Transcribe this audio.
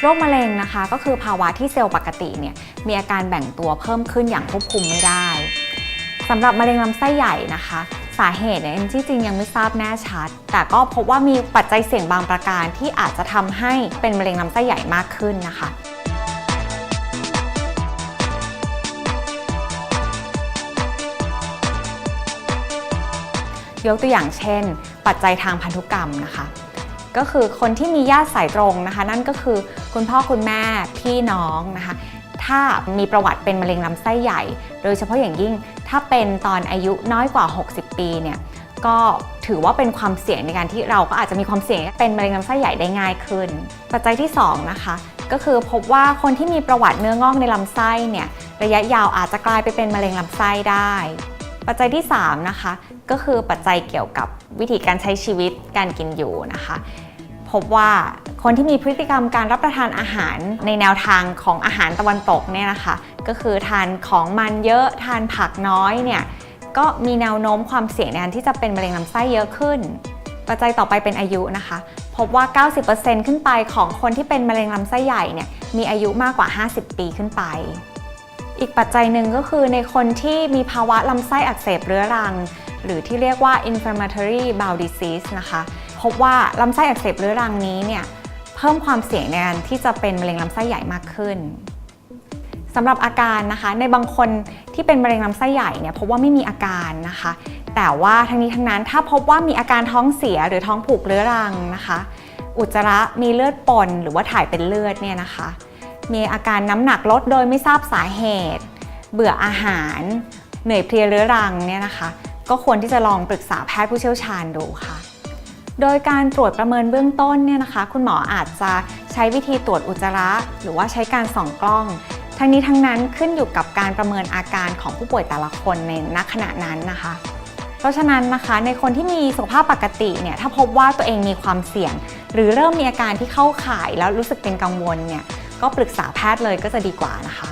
โรคมะเร็งนะคะ ก็คือภาวะที่เซลล์ปกติเนี่ยมีอาการแบ่งตัวเพิ่มขึ้นอย่างควบคุมไม่ได้สำหรับมะเร็งลำไส้ใหญ่นะคะ สาเหตุเนี่ยที่จริงยังไม่ทราบแน่ชัด แต่ก็พบว่ามีปัจจัยเสี่ยงบางประการที่อาจจะทำให้เป็นมะเร็งลำไส้ใหญ่มากขึ้นนะคะยกตัวอย่างเช่น ปัจจัยทางพันธุกรรมนะคะ ก็คือคนที่มีญาติสายตรงนะคะ นั่นก็คือคุณพ่อคุณแม่พี่น้องนะคะ ถ้ามีประวัติเป็นมะเร็งลำไส้ใหญ่ โดยเฉพาะอย่างยิ่งถ้าเป็นตอนอายุน้อยกว่า 60 ปีเนี่ยก็ถือว่าเป็นความเสี่ยงในการที่เราก็อาจจะมีความเสี่ยงเป็นมะเร็งลำไส้ใหญ่ได้ง่ายขึ้น ปัจจัยที่ 2 นะคะ ก็คือพบว่าคนที่มีประวัติเนื้องอกในลำไส้เนี่ยระยะยาวอาจจะกลายไปเป็นมะเร็งลำไส้ได้ ปัจจัยที่ 3 นะคะ ก็คือปัจจัยเกี่ยวกับวิธีการใช้ชีวิตการกินอยู่นะคะ พบว่าคนที่มีพฤติกรรมการรับประทานอาหารในแนวทางของอาหารตะวันตกเนี่ยนะคะ ก็คือทานของมันเยอะทานผักน้อยเนี่ยก็มีแนวโน้มความเสี่ยงในการที่จะเป็นมะเร็งลำไส้เยอะขึ้น ปัจจัยต่อไปเป็นอายุนะคะ พบว่า 90%ขึ้นไปของคนที่เป็นมะเร็งลำไส้ใหญ่เนี่ยมีอายุมากกว่า 50 ปีขึ้นไป อีกปัจจัยหนึ่งก็คือในคนที่มีภาวะลำไส้อักเสบเรื้อรัง หรือที่เรียกว่า inflammatory bowel disease นะคะ บว่าลำไส้อักเสบเรื้อรังนี้เนี่ยเพิ่มความเสี่ยงในการที่จะเป็นมะเร็งลำไส้ใหญ่มากขึ้นสำหรับอาการนะคะในบางคนที่เป็นมะเร็งลำไส้ใหญ่เนี่ยพบว่าไม่มีอาการนะคะ แต่ว่าทั้งนี้ทั้งนั้นถ้าพบว่ามีอาการท้องเสียหรือท้องผูกเรื้อรังนะคะ อุจจาระมีเลือดปนหรือว่าถ่ายเป็นเลือดเนี่ยนะคะ มีอาการน้ำหนักลดโดยไม่ทราบสาเหตุ เบื่ออาหาร เหนื่อยเพลียเรื้อรังเนี่ยนะคะ ก็ควรที่จะลองปรึกษาแพทย์ผู้เชี่ยวชาญดูค่ะ โดยการตรวจประเมินเบื้องต้นเนี่ยนะคะ คุณหมออาจจะใช้วิธีตรวจอุจจาระ หรือว่าใช้การส่องกล้อง ทั้งนี้ทั้งนั้นขึ้นอยู่กับการประเมินอาการของผู้ป่วยแต่ละคนในณขณะนั้นนะคะ เพราะฉะนั้นนะคะในคนที่มีสุขภาพปกติเนี่ยถ้าพบว่าตัวเองมีความเสี่ยง หรือเริ่มมีอาการที่เข้าข่ายแล้วรู้สึกเป็นกังวลเนี่ยก็ปรึกษาแพทย์เลยก็จะดีกว่านะคะ